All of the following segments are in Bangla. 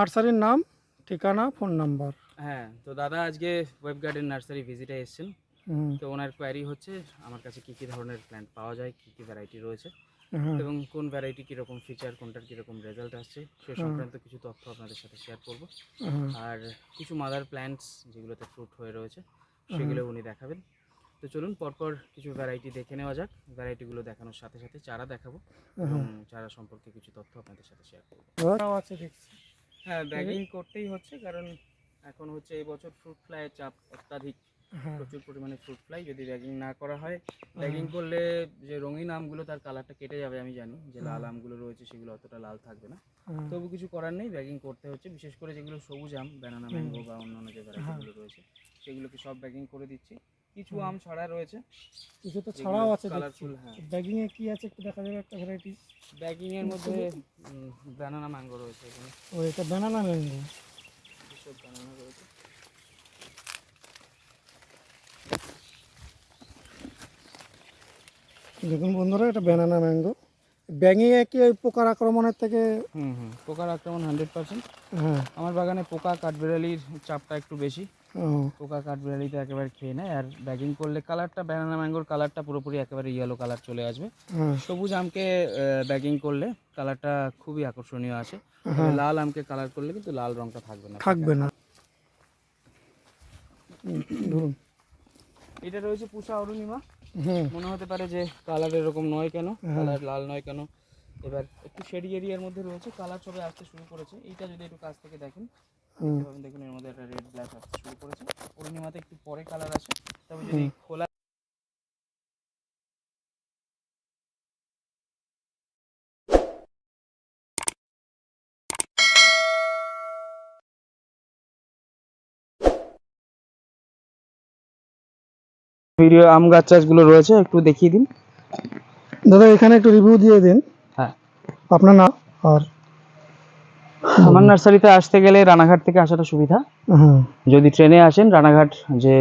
নার্সারির নাম ঠিকানা ফোন নাম্বার। হ্যাঁ তো দাদা আজকে ওয়েব গার্ডেন নার্সারি ভিজিটে এসেছেন। তো ওনার কোয়ারি হচ্ছে আমার কাছে কি কি ধরনের প্ল্যান্ট পাওয়া যায় কি কি ভ্যারাইটি রয়েছে হ্যাঁ। এবং কোন ভ্যারাইটি কীরকম ফিচার কোনটার কীরকম রেজাল্ট আসছে সে সংক্রান্ত কিছু তথ্য আপনাদের সাথে শেয়ার করব। হ্যাঁ। আর কিছু মাদার প্ল্যান্টস যেগুলোতে ফ্রুট হয়ে রয়েছে সেগুলো উনি দেখাবেন। তো চলুন পরপর কিছু ভ্যারাইটি দেখে নেওয়া যাক। ভ্যারাইটিগুলো দেখানোর সাথে সাথে চারা দেখাবো এবং চারা সম্পর্কে কিছু তথ্য আপনাদের সাথে শেয়ার করব। আছে দেখছি। হ্যাঁ ব্যাগিং করতেই হচ্ছে কারণ এখন হচ্ছে এই বছর ফ্রুট ফ্লাইয়ের চাপ অত্যাধিক। হ্যাঁ। প্রচুর পরিমাণে ফ্রুট ফ্লাই যদি ব্যাগিং না করা হয় ব্যাগিং করলে যে রঙিন আমগুলো তার কালারটা কেটে যাবে আমি জানি। যে লাল আমগুলো রয়েছে সেগুলো অতটা লাল থাকবে না। তবু কিছু করার নেই ব্যাগিং করতে হচ্ছে বিশেষ করে যেগুলো সবুজ আম ব্যানানা ম্যাঙ্গো বা অন্যান্য যে ভ্যারাইটিগুলো রয়েছে সেগুলোকে সব ব্যাগিং করে দিচ্ছি। কিছু আম ছাড়া রয়েছে। কিছু তো ছাড়াও আছে কালারফুল হ্যাঁ। ব্যাগিং এ কি আছে একটু দেখা যাবে একটা ভ্যারাইটি ব্যাগিং এর মধ্যে ব্যানানা ম্যাঙ্গো রয়েছে এখানে। ও এটা ব্যানানা ম্যাঙ্গো ব্যানানা রয়েছে। দেখুন বন্ধুরা এটা ব্যানানা ম্যাঙ্গো ব্যাঙে কি ওই পোকার আক্রমণের থেকে হুম হুম। পোকার আক্রমণ হান্ড্রেড পার্সেন্ট। হ্যাঁ। আমার বাগানে পোকা কাঠবিড়ালির চাপটা একটু বেশি। পোকা কাঠবিড়ালিতে একেবারে খেয়ে নেয় আর ব্যাগিং করলে কালারটা ব্যানানা ম্যাঙ্গোর কালারটা পুরোপুরি একেবারে ইয়েলো কালার চলে আসবে। হ্যাঁ। সবুজ আমকে ব্যাগিং করলে কালারটা খুবই আকর্ষণীয় আছে লাল আমকে কালার করলে কিন্তু লাল রংটা থাকবে না। থাকবে না। এটা রয়েছে পুষা অরুণিমা। মনে হতে পারে যে কালার এরকম নয় কেন? হ্যাঁ। কালার লাল নয় কেন? এবার একটু শেডি এরিয়ার মধ্যে রয়েছে কালার সবে আসতে শুরু করেছে। এইটা যদি একটু কাছ থেকে দেখেন। দেখুন এর মধ্যে একটা রেড ব্ল্যাক আসতে শুরু করেছে। অরুণিমাতে একটু পরে কালার আসে তবে যদি খোলা ভিডিও আম গাছ চাষগুলো রয়েছে একটু দেখিয়ে দিন। দাদা এখানে একটু রিভিউ দিয়ে দিন। হ্যাঁ। আপনার নাম আর আমার নার্সারিতে আসতে গেলে রানাঘাট থেকে আসাটা সুবিধা। হ্যাঁ। যদি ট্রেনে আসেন রানাঘাট যে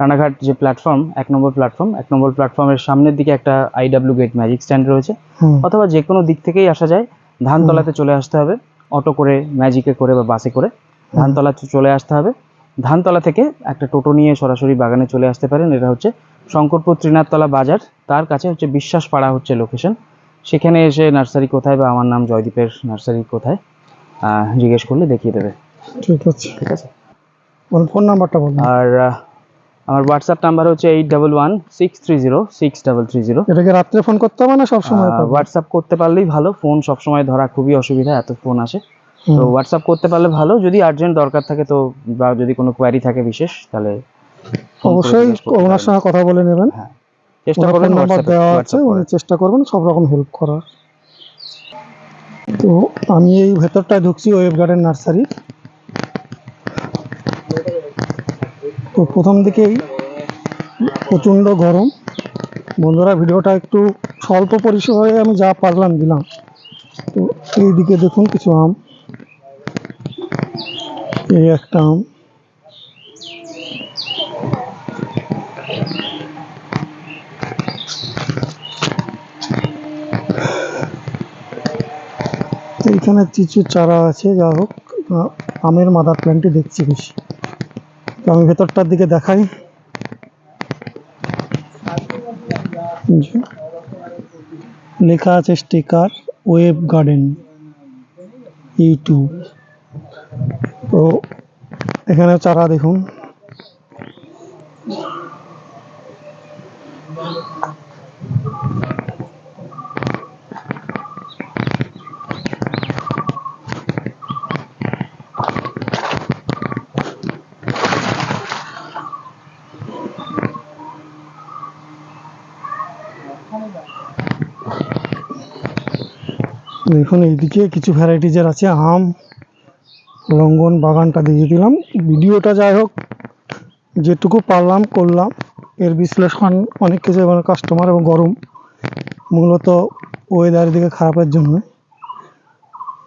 রানাঘাট যে প্ল্যাটফর্ম এক নম্বর প্ল্যাটফর্ম এক নম্বর প্ল্যাটফর্মের সামনের দিকে একটা আইডাব্লিউ গেট ম্যাজিক স্ট্যান্ড রয়েছে। অথবা যে কোনো দিক থেকেই আসা যায়। ধানতলাতে চলে আসতে হবে। অটো করে ম্যাজিকে করে বা বাসে করে ধানতলাতে চলে আসতে হবে। ধানতলা থেকে একটা টোটো নিয়ে সরাসরি বাগানে চলে আসতে পারেন। এটা হচ্ছে শঙ্করপুর ত্রিনাথতলা বাজার। তার কাছে হচ্ছে বিশ্বাস পাড়া হচ্ছে লোকেশন সেখানে এসে নার্সারি কোথায় বা আমার নাম জয়দীপের নার্সারি কোথায় জিজ্ঞেস করলে দেখিয়ে দেবে। ঠিক আছে। ঠিক আছে? ফোন নাম্বারটা বলুন আর আমার হোয়াটসঅ্যাপ নাম্বার হচ্ছে eight double one six three zero six double three zero এটাকে রাত্রে ফোন করতে হবে না সবসময়? হোয়াটসঅ্যাপ করতে পারলেই ভালো। ফোন সবসময় ধরা খুবই অসুবিধা এত ফোন আসে। তো হোয়াটসঅ্যাপ করতে পারলে ভালো যদি আর্জেন্ট দরকার থাকে তো বা যদি কোনো কোয়ারি থাকে বিশেষ তাহলে অবশ্যই ওনার সঙ্গে কথা বলে নেবেন। হ্যাঁ চেষ্টা করবেন নাম্বার দেওয়া আছে উনি চেষ্টা করবেন সব রকম হেল্প করার। তো আমি এই ভেতরটায় ঢুকছি ওয়েব গার্ডেন নার্সারি। তো প্রথম দিকেই প্রচণ্ড গরম। বন্ধুরা ভিডিওটা একটু স্বল্প পরিসরে আমি যা পারলাম দিলাম। তো এই দিকে দেখুন কিছু আম। এই একটা আম এইখানে চিচু চারা আছে, যা হোক আমের মাদার প্ল্যান্টই দেখছি বেশি। তো আমি ভেতরটার দিকে দেখাই। লেখা আছে স্টিকার ওয়েব গার্ডেন, ইউটিউব। তো এখানে চারা দেখুন। দেখুন এইদিকে কিছু ভ্যারাইটিজের আছে আম রঙ্গন বাগানটা দিয়ে দিলাম। ভিডিওটা যাই হোক, যেটুকু পারলাম করলাম। এর বিশ্লেষণ অনেক কিছু এবং কাস্টমার এবং গরম, মূলত ওয়েদারের দিকে খারাপের জন্য।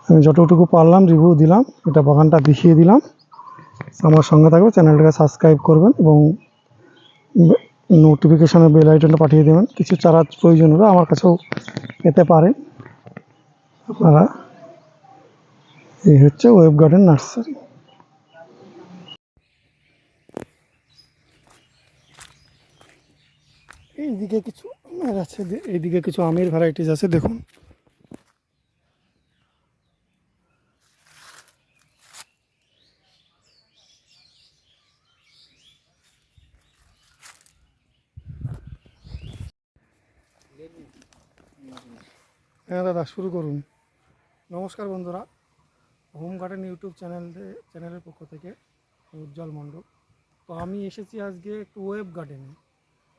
আমি যতটুকু পারলাম রিভিউ দিলাম, এটা বাগানটা দেখিয়ে দিলাম। আমার সঙ্গে থাকবে চ্যানেলটাকে সাবস্ক্রাইব করবেন এবং নোটিফিকেশনের বেল আইকনটা পাঠিয়ে দেবেন। কিছু চারা প্রয়োজন হলে আমার কাছেও পেতে পারেন। আপনারা এই হচ্ছে ওয়েব গার্ডেন নার্সারি এইদিকে কিছু আমের আছে এইদিকে কিছু আমের ভ্যারাইটিস আছে, দেখুন। হ্যাঁ দাদা, শুরু করুন। নমস্কার বন্ধুরা। হোম গার্ডেন ইউটিউব চ্যানেল চ্যানেলের পক্ষ থেকে, উজ্জ্বল মণ্ডল। তো আমি এসেছি আজকে একটু ওয়েব গার্ডেনে।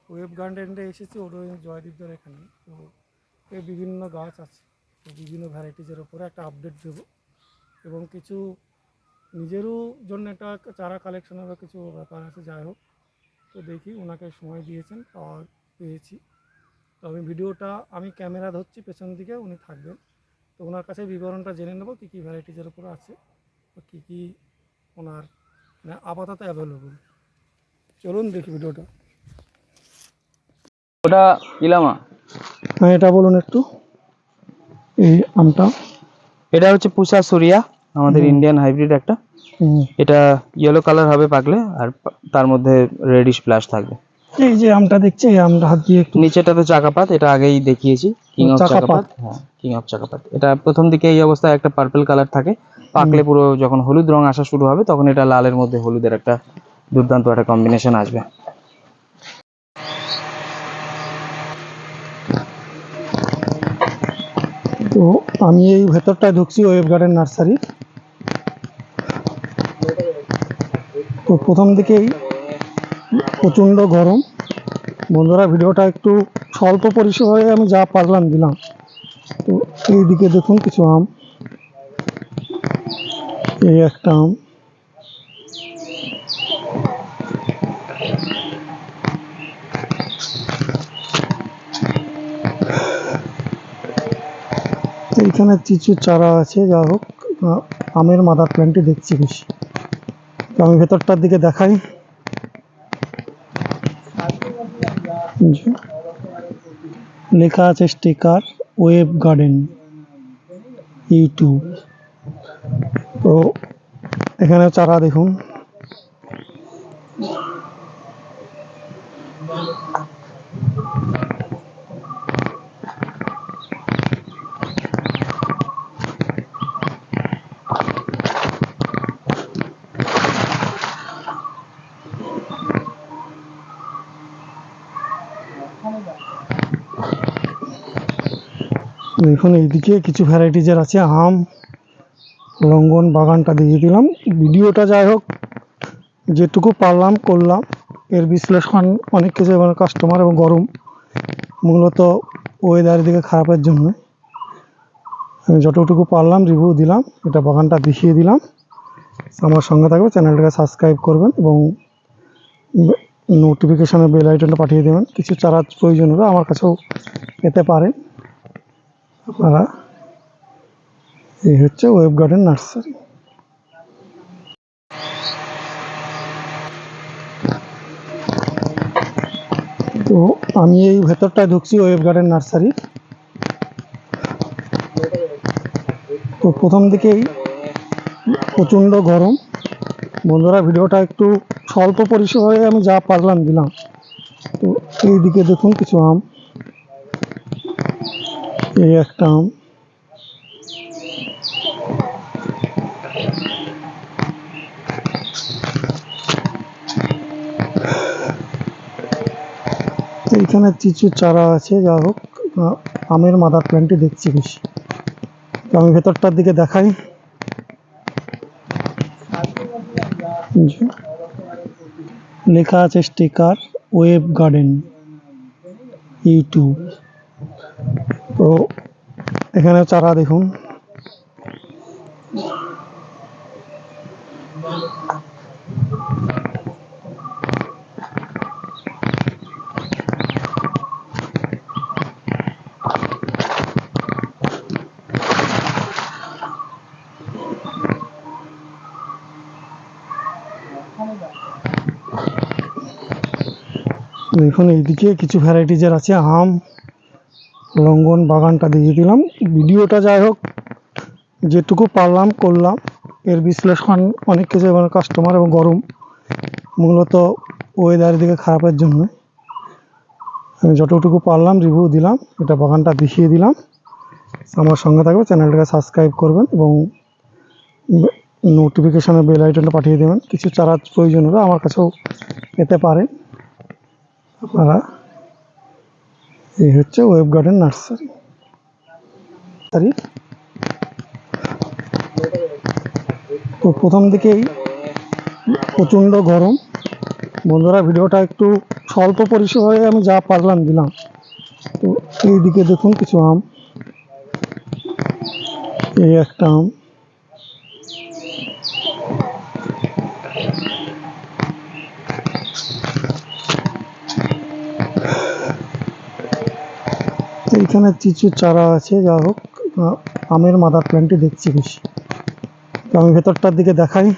ওয়েব গার্ডেনে এসেছি ওর জয়দীপদের এখানে। তো এর বিভিন্ন গাছ আছে, তো বিভিন্ন ভ্যারাইটিজের ওপরে একটা আপডেট দেব। এবং কিছু নিজেরও জন্য একটা চারা কালেকশনের বা কিছু ব্যাপার আছে, যাই হোক। তো দেখি ওনাকে সময় দিয়েছেন, পাওয়া পেয়েছি। তো আমি ভিডিওটা, আমি ক্যামেরা ধরছি, পেছন দিকে উনি থাকবেন। তো ওনার কাছে বিবরণটা জেনে নেব কী কী ভ্যারাইটিজের উপর আছে বা কী কী ওনার মানে আপাতত অ্যাভেলেবল চলুন দেখি ভিডিওটা। ওটা ইলামা? হ্যাঁ এটা বলুন একটু। এই আমটা। এটা হচ্ছে পুষা সুরিয়া আমাদের ইন্ডিয়ান হাইব্রিড একটা। এটা ইয়েলো কালার হবে পাকলে আর তার মধ্যে রেডিশ প্লাস থাকবে। এই যে আমটা দেখছি এই আমটা হাত দিয়ে একটু নিচেটা তো চাকাপাত এটা আগেই দেখিয়েছি। কিং অফ চাকাপাত। হ্যাঁ কিং অফ চাকাপাত। এটা প্রথম দিকে এই অবস্থায় একটা পার্পল কালার থাকে। পাকলে পুরো যখন হলুদ রং আসা শুরু হবে তখন এটা লালের মধ্যে হলুদের একটা দুর্দান্ত একটা কম্বিনেশন আসবে। তো আমি এই ভেতরটায় ঢুকছি ওয়েব গার্ডেন নার্সারি। তো প্রথম দিকেই প্রচণ্ড গরম। বন্ধুরা, ভিডিওটা একটু স্বল্প পরিসরে আমি যা পারলাম দিলাম। তো এইদিকে দেখুন কিছু আম। এই একটা আম। এইখানে চিচুর চারা আছে, যা হোক আমের মাদার প্ল্যান্টই দেখছি বেশি। তো আমি ভেতরটার দিকে দেখাই। জি। লেখা আছে স্টিকার ওয়েব গার্ডেন ইউটিউব তো এখানে চারা দেখুন দেখুন এইদিকে কিছু ভ্যারাইটিজের আছে, আম, লঙ্গন, বাগানটা দিয়ে দিলাম। ভিডিওটা যাই হোক, যেটুকু পারলাম, করলাম। এর বিশ্লেষণ অনেক কিছু এবং কাস্টমার এবং গরম, মূলত ওয়েদারের দিকে খারাপের জন্য। আমি যতটুকু পারলাম রিভিউ দিলাম, এটা বাগানটা দেখিয়ে দিলাম। আমার সঙ্গে থাকবে চ্যানেলটাকে সাবস্ক্রাইব করবেন এবং নোটিফিকেশানের বেল আইকনটা পাঠিয়ে দেবেন। কিছু চারা প্রয়োজন হলে আমার কাছেও পেতে পারেন। আপনারা এই হচ্ছে ওয়েব গার্ডেন নার্সারি তো আমি এই ভেতরটায় ঢুকছি ওয়েব গার্ডেন নার্সারি তো প্রথম দিকেই প্রচণ্ড গরম। বন্ধুরা, ভিডিওটা একটু স্বল্প পরিসরে আমি যা পারলাম দিলাম। তো এইদিকে দেখুন কিছু আম। এই একটা আম এইখানে চিচুর চারা আছে, যা হোক আমের মাদার প্ল্যান্টই দেখছি বেশি। আমি ভেতরটার দিকে দেখাই। লেখা আছে স্টিকার ওয়েব গার্ডেন, ইউটিউব। তো এখানে চারা দেখুন। দেখুন এইদিকে কিছু ভ্যারাইটিজের আছে আম। লঙ্ঘন বাগানটা দিয়ে দিলাম। ভিডিওটা যাই হোক, যেটুকু পারলাম, করলাম। এর বিশ্লেষণ অনেক কিছু এবং কাস্টমার এবং গরম, মূলত ওয়েদার দিকে খারাপের জন্য। আমি যতটুকু পারলাম রিভিউ দিলাম, এটা বাগানটা দেখিয়ে দিলাম। আমার সঙ্গে থাকবে চ্যানেলটাকে সাবস্ক্রাইব করবেন এবং নোটিফিকেশনের বেল আইকনটা পাঠিয়ে দেবেন। কিছু চারা প্রয়োজন হলে আমার কাছেও পেতে পারেন। আপনারা এই হচ্ছে ওয়েব গার্ডেন নার্সারি তো প্রথম দিকেই প্রচণ্ড গরম। বন্ধুরা, ভিডিওটা একটু স্বল্প পরিসরে আমি যা পারলাম দিলাম। তো এইদিকে দেখুন কিছু আম। এই একটা আম। এইখানে কিছু চারা আছে, যা হোক আমের মাদার প্ল্যান্টই দেখছি বেশি। তো আমি ভেতরটার দিকে দেখাই।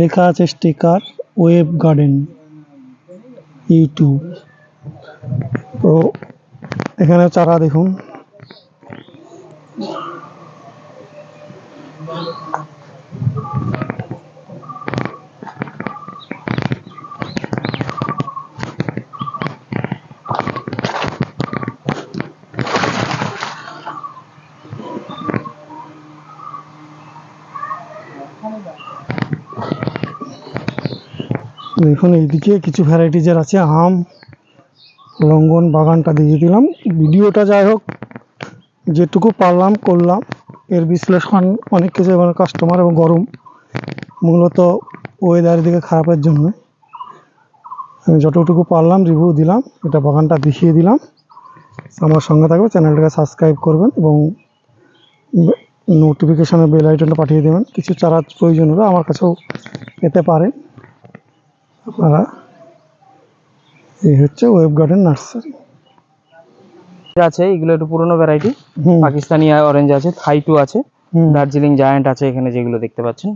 লেখা আছে স্টিকার ওয়েব গার্ডেন ইউটিউব তো এখানে চারা দেখুন। দেখুন এইদিকে কিছু ভ্যারাইটিজের আছে, আম, লঙ্গন, বাগানটা দিয়ে দিলাম। ভিডিওটা যাই হোক, যেটুকু পারলাম, করলাম। এর বিশ্লেষণ অনেক কিছু এবং কাস্টমার এবং গরম, মূলত ওয়েদার দিকে খারাপের জন্য। আমি যতটুকু পারলাম রিভিউ দিলাম, এটা বাগানটা দেখিয়ে দিলাম। আমার সঙ্গে থাকবে চ্যানেলটাকে সাবস্ক্রাইব করবেন এবং নোটিফিকেশনের বেল আইকনটা পাঠিয়ে দেবেন। কিছু চারা প্রয়োজন হলে আমার কাছেও পেতে পারেন। আপনারা এই হচ্ছে ওয়েব গার্ডেন নার্সারি আছে এগুলো একটু পুরোনো ভ্যারাইটি পাকিস্তানি অরেঞ্জ আছে থাই টু আছে। দার্জিলিং জায়ান্ট আছে এখানে যেগুলো দেখতে পাচ্ছেন।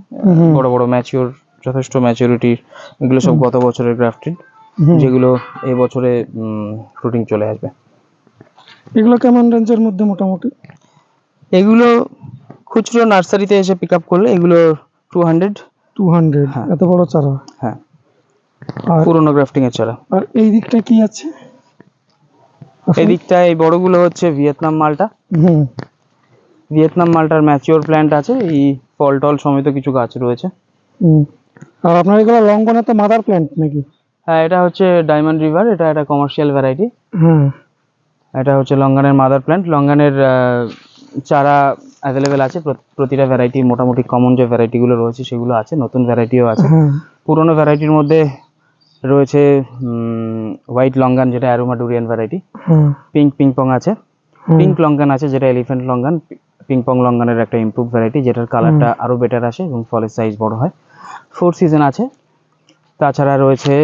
বড় বড় ম্যাচিওর যথেষ্ট ম্যাচিউরিটি এগুলো সব গত বছরের গ্রাফটেড যেগুলো এই বছরে ফ্রুটিং চলে আসবে। এগুলো কেমন রেঞ্জের মধ্যে মোটামুটি? এগুলো খুচরো নার্সারিতে এসে পিক আপ করলে এগুলো টু হান্ড্রেড টু হান্ড্রেড হ্যাঁ। এত বড় চারা? হ্যাঁ। পুরোনো গ্রাফটিং এর ছাড়া। আর এই দিকটা কি আছে? এই দিকটা এই বড়গুলো হচ্ছে ভিয়েতনাম মালটা। হুম। ভিয়েতনাম মালটার ম্যাচিওর প্ল্যান্ট আছে এই ফল টল সমেত কিছু গাছ রয়েছে। হুম। আর আপনার এগুলো লঙ্ঘনে তো মাদার প্ল্যান্ট নাকি? হ্যাঁ এটা হচ্ছে ডায়মন্ড রিভার এটা একটা কমার্শিয়াল ভ্যারাইটি হুম। এটা হচ্ছে লঙ্গানের মাদার প্ল্যান্ট লঙ্গানের চারা অ্যাভেলেবেল আছে প্রতিটা ভ্যারাইটি মোটামুটি কমন যে ভ্যারাইটিগুলো রয়েছে সেগুলো আছে নতুন ভ্যারাইটিও আছে। পুরোনো ভ্যারাইটির মধ্যে রয়েছে হোয়াইট লঙ্গান যেটা aroma durian variety pink pingpong আছে। পিঙ্ক লঙ্গান আছে যেটা এলিফ্যান্ট লঙ্গান পিংপং লঙ্গানের একটা ইমপ্রুভ ভ্যারাইটি যেটার কালারটা আরও বেটার আসে এবং ফলের সাইজ বড় হয়। ফোর সিজন আছে। তাছাড়া রয়েছে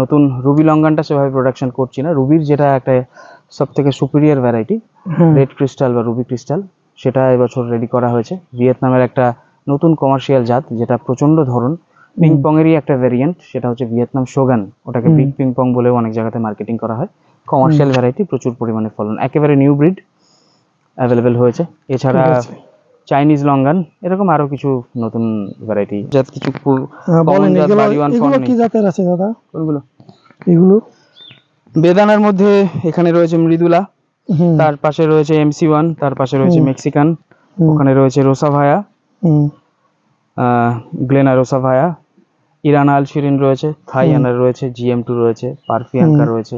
নতুন রুবি লঙ্গানটা সেভাবে প্রোডাকশন করছি না। রুবির যেটা একটা সব থেকে সুপিরিয়ার ভ্যারাইটি রেড ক্রিস্টাল বা রুবি ক্রিস্টাল সেটা এবছর রেডি করা হয়েছে। ভিয়েতনামের একটা নতুন কমার্শিয়াল জাত যেটা প্রচণ্ড ধরন পিংপং এরই একটা ভ্যারিয়েন্ট সেটা হচ্ছে ভিয়েতনাম শোগান ওটাকে। বিগ পিংপং বলেও অনেক জায়গাতে মার্কেটিং করা হয়। কমার্শিয়াল ভ্যারাইটি প্রচুর পরিমাণে ফলন। একেবারে নিউ ব্রিড অ্যাভেলেবেল হয়েছে। এছাড়া চাইনিজ লঙ্গান এরকম আরও কিছু নতুন ভ্যারাইটি জাত কিছু পু- এগুলো কি জাতের আছে দাদা? কোনগুলো? এগুলো? বেদানার মধ্যে এখানে রয়েছে মৃদুলা তার পাশে রয়েছে এমসি ওয়ান তার পাশে রয়েছে মেক্সিকান ওখানে রয়েছে রোসাভায়া। হুম গ্লেনা রোসাভায়া ইরানা আল শিরিন রয়েছে থাই আনার রয়েছে জিএম টু রয়েছে পারফিয়াঙ্কা রয়েছে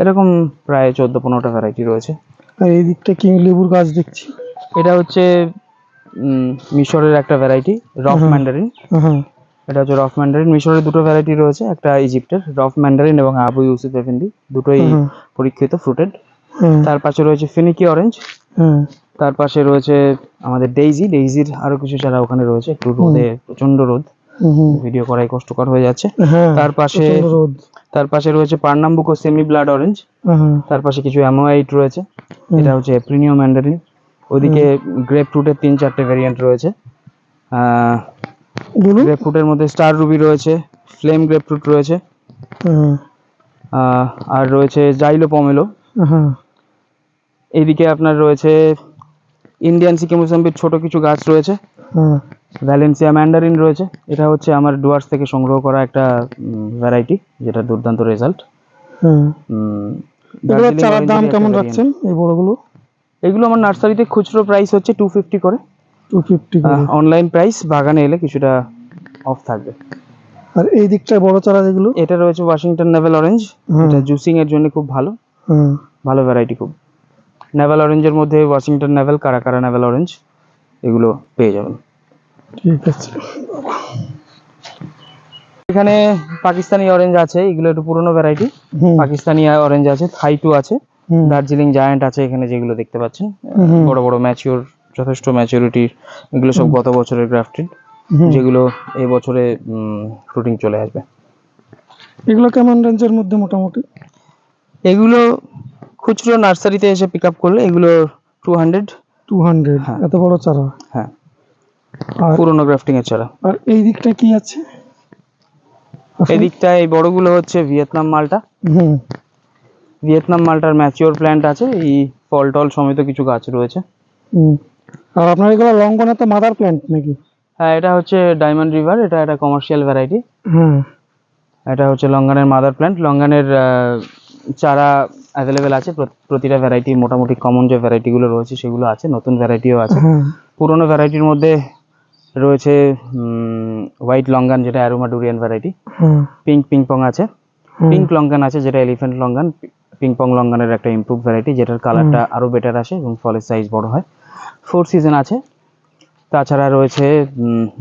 এরকম প্রায় চোদ্দ পনেরোটা ভ্যারাইটি রয়েছে। আর এই দিকটা কিং লেবুর গাছ দেখছি। এটা হচ্ছে মিশরের একটা ভ্যারাইটি রফ। ম্যান্ডারিন। এটা হচ্ছে রফ ম্যান্ডারিন। মিশরের দুটো ভ্যারাইটি রয়েছে একটা ইজিপ্টের রফ ম্যান্ডারিন এবং আবু ইউসুফ এফেন্ডি দুটোই। পরীক্ষিত ফ্রুটেড তার পাশে রয়েছে ফিনিকি অরেঞ্জ তার পাশে রয়েছে আমাদের ডেইজি ডেইজির আরও কিছু চারা ওখানে রয়েছে একটু রোদে প্রচণ্ড রোদ। ভিডিও করাই কষ্টকর হয়ে যাচ্ছে। হ্যাঁ তার পাশে রোদ। তার পাশে রয়েছে পার্নাম্বুকো সেমি ব্লাড অরেঞ্জ তার পাশে কিছু অ্যামোয়াইট রয়েছে। এটা হচ্ছে প্রিমিয়াম ম্যান্ডারিন ওদিকে গ্রেপ ফ্রুটের তিন চারটে ভেরিয়েন্ট রয়েছে। গ্রেপ ফ্রুটের মধ্যে স্টার রুবি রয়েছে। ফ্লেম গ্রেপ ফ্রুট রয়েছে। আর রয়েছে জাইলো পমেলো এইদিকে আপনার রয়েছে ইন্ডিয়ান সিকিমোসাম্বির ছোট কিছু গাছ রয়েছে। ভ্যালেন্সিয়া ম্যান্ডারিন রয়েছে। এটা হচ্ছে আমার ডুয়ার্স থেকে সংগ্রহ করা একটা ভ্যারাইটি যেটা দুর্দান্ত রেজাল্ট চারার দাম কেমন রাখছেন এই বড়গুলো? এগুলো আমার নার্সারিতে খুচরো প্রাইস হচ্ছে টু ফিফটি করে। টু ফিফটি অনলাইন প্রাইস বাগানে এলে কিছুটা অফ থাকবে। আর এই দিকটায় বড় চারা যেগুলো? এটা রয়েছে ওয়াশিংটন নেভেল অরেঞ্জ এটা জুসিং এর জন্য খুব ভালো। ভালো ভ্যারাইটি খুব। নেভেল অরেঞ্জের মধ্যে ওয়াশিংটন নেভেল কারা কারা নেভেল অরেঞ্জ এগুলো পেয়ে যাবেন। ঠিক আছে। এখানে পাকিস্তানি অরেঞ্জ আছে এগুলো একটু পুরনো ভ্যারাইটি পাকিস্তানি অরেঞ্জ আছে থাই টু আছে দার্জিলিং জায়ান্ট আছে এখানে যেগুলো দেখতে পাচ্ছেন। বড় বড় ম্যাচিওর যথেষ্ট ম্যাচিউরিটি এগুলো সব গত বছরের গ্রাফটেড যেগুলো এই বছরে ফ্রুটিং চলে আসবে। এগুলো কেমন রেঞ্জের মধ্যে মোটামুটি? এগুলো খুচরো নার্সারিতে এসে পিক আপ করলে এগুলো টু হান্ড্রেড টু হান্ড্রেড। এত বড় চারা? হ্যাঁ। পুরোনো গ্রাফটিং এর ছাড়া আর এই দিকটা কি আছে? এই দিকটায় এই বড়গুলো হচ্ছে ভিয়েতনাম মালটা। হুম। ভিয়েতনাম মালটার ম্যাচিওর প্ল্যান্ট আছে এই ফল টল সমেত কিছু গাছ রয়েছে। হুম। আর আপনার এগুলো লঙ্ঘনে তো মাদার প্ল্যান্ট নাকি? হ্যাঁ এটা হচ্ছে ডায়মন্ড রিভার এটা একটা কমার্শিয়াল ভ্যারাইটি হ্যাঁ এটা হচ্ছে লঙ্গানের মাদার প্ল্যান্ট লঙ্গানের চারা অ্যাভেলেবেল আছে প্রতিটা ভ্যারাইটি মোটামুটি কমন যে ভ্যারাইটিগুলো রয়েছে সেগুলো আছে নতুন ভ্যারাইটিও আছে। পুরোনো ভ্যারাইটির মধ্যে রয়েছে হোয়াইট লঙ্গান যেটা অ্যারোমাডুরিয়ান ভ্যারাইটি হ্যাঁ পিঙ্ক পিংপং আছে। পিঙ্ক লঙ্গান আছে যেটা এলিফ্যান্ট লঙ্গান পিংপং লঙ্গানের একটা ইমপ্রুভ ভ্যারাইটি যেটার কালারটা আরও বেটার আসে এবং ফলের সাইজ বড় হয়। ফোর সিজন আছে। তাছাড়া রয়েছে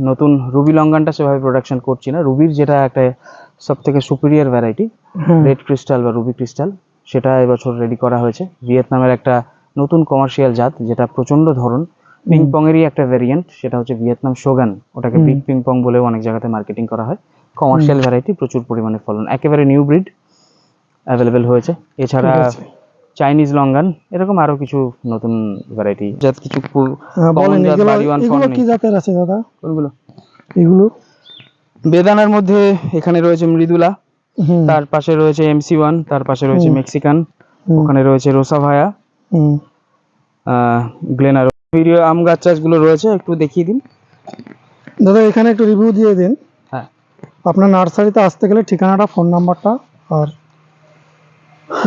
নতুন রুবি লঙ্গানটা সেভাবে প্রোডাকশন করছি না। রুবির যেটা একটা সব থেকে সুপিরিয়ার ভ্যারাইটি রেড ক্রিস্টাল বা রুবি ক্রিস্টাল সেটা এবছর রেডি করা হয়েছে। ভিয়েতনামের একটা নতুন কমার্শিয়াল জাত যেটা প্রচণ্ড ধরন। পিং পংয়েরই একটা ভ্যারিয়েন্ট সেটা হচ্ছে ভিয়েতনাম সোগান। ওটাকে বিগ পিং পং বলেও অনেক জায়গাতে মার্কেটিং করা হয়। কমার্শিয়াল ভ্যারাইটি প্রচুর পরিমাণে ফলন। একেবারে নিউ ব্রিড অ্যাভেলেবেল হয়েছে। এছাড়া চাইনিজ লঙ্গান এরকম আরও কিছু নতুন ভ্যারাইটি জাত কিছু হ্যাঁ, এগুলো। কি জাতের আছে দাদা? কোনগুলো? এগুলো? বেদানার মধ্যে এখানে রয়েছে মৃদুলা। তার পাশে রয়েছে এমসি ওয়ান তার পাশে রয়েছে মেক্সিকান ওখানে রয়েছে রোসা ভায়া গ্লেনার ভিডিও আম গাছ চাষগুলো রয়েছে একটু দেখিয়ে দিন। দাদা এখানে একটু রিভিউ দিয়ে দিন। হ্যাঁ। আপনার নার্সারিতে আসতে গেলে ঠিকানাটা ফোন নাম্বারটা আর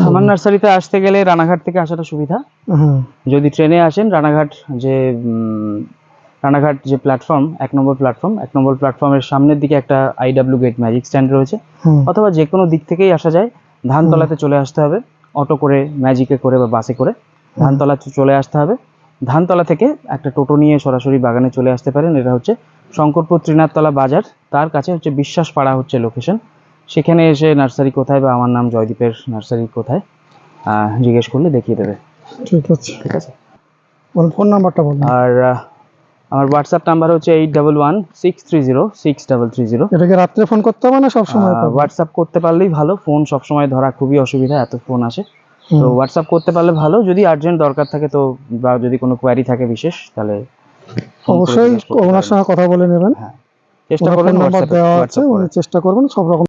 আমার নার্সারিতে আসতে গেলে রানাঘাট থেকে আসাটা সুবিধা। হ্যাঁ। যদি ট্রেনে আসেন রানাঘাট যে রানাঘাট যে প্ল্যাটফর্ম এক নম্বর প্ল্যাটফর্ম এক নম্বর প্ল্যাটফর্মের সামনের দিকে একটা আইডাব্লিউ গেট ম্যাজিক স্ট্যান্ড রয়েছে। অথবা যে কোনো দিক থেকেই আসা যায় ধানতলাতে চলে আসতে হবে অটো করে ম্যাজিকে করে বা বাসে করে ধানতলা চলে আসতে হবে। ধানতলা থেকে একটা টোটো নিয়ে সরাসরি বাগানে চলে আসতে পারেন এটা হচ্ছে শঙ্করপুর ত্রিনাথতলা বাজার। তার কাছে হচ্ছে বিশ্বাস পাড়া হচ্ছে লোকেশন সেখানে এসে নার্সারি কোথায় বা আমার নাম জয়দীপের নার্সারি কোথায় আহ, জিজ্ঞেস করলে দেখিয়ে দেবে। ঠিক আছে। ঠিক আছে? ফোন নাম্বারটা বলুন। আর আমার হোয়াটসঅ্যাপ নাম্বার হচ্ছে eight double one six three zero six double three zero এটাকে রাত্রে ফোন করতে হবে না সবসময় হোয়াটসঅ্যাপ করতে পারলেই ভালো ফোন সবসময় ধরা খুবই অসুবিধা এত ফোন আসে। তো হোয়াটসঅ্যাপ করতে পারলে ভালো যদি আর্জেন্ট দরকার থাকে তো বা যদি কোনো কোয়ারি থাকে বিশেষ তাহলে অবশ্যই ওনার সঙ্গে কথা বলে নেবেন। হ্যাঁ চেষ্টা করবেন চেষ্টা করবেন সব রকম